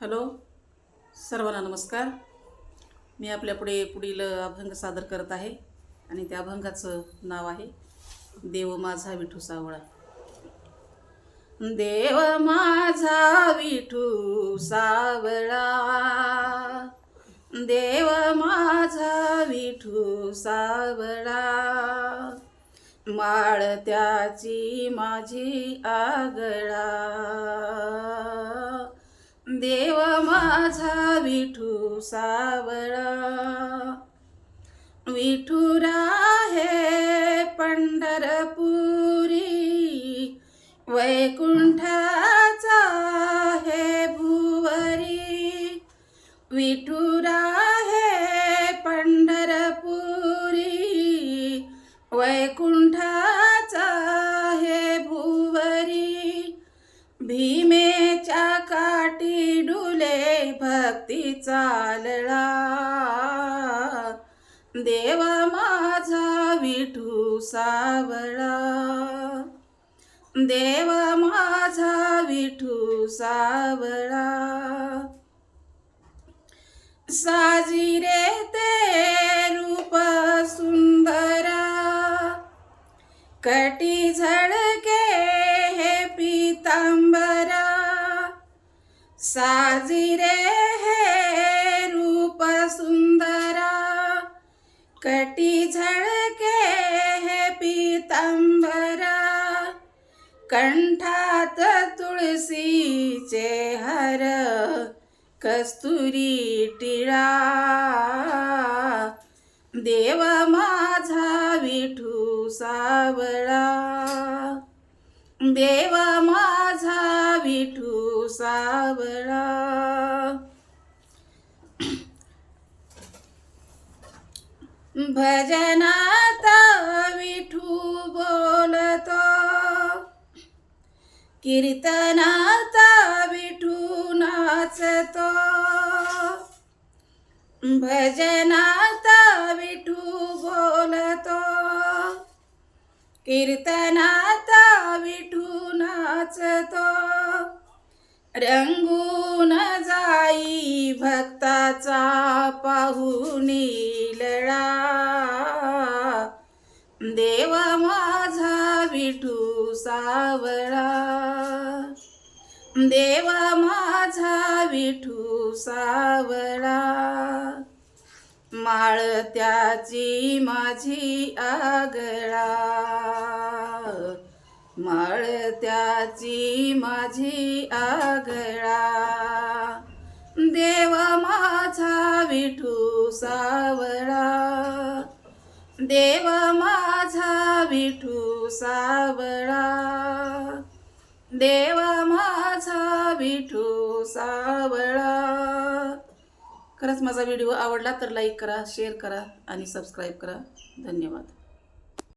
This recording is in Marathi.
हॅलो सर्वांना नमस्कार. मी आपल्यापुढे पुढील अभंग सादर करत आहे आणि त्या अभंगाचं नाव आहे देव माझा विठू सावळा. देव माझा विठू सावळा. देव माझा विठू सावळा. माळ त्याची माझी आगळा. देव माझा विठू सावळा. विठुरा हे पंढरपुरी वैकुंठाचा हे भुवरी. विठुरा हे पंढरपुरी वैकुंठाचा हे भुवरी. भीमे भक्ती चालला देव माझा विठू सावळा. देव माझा विठू सावळा. साजिरे ते रूप सुंदरा. कटी झा कटी झळके हे पीतंबरा. कंठात तुळशीचे हर कस्तुरी टिळा. देव माझा विठू सावळा. देव माझा विठू सावळा. भजनात विठू बोलतो. कीर्तनात विठू नाचतो. भजनात विठू बोलतो. कीर्तनात विठू नाचतो. रंगून जाई भक्ताचा पाहुणी लळा देव माझा विठू सावळा. देव माझा विठू सावळा. माळ त्याची माझी आगळा. माळ त्याची माझी आगळा. देव माझा विठू सावळा. देव मा विठू सावळा. देव माझा विठू सावळा. खरंच माझा व्हिडिओ आवडला तर लाईक करा शेअर करा आणि सबस्क्राईब करा. धन्यवाद.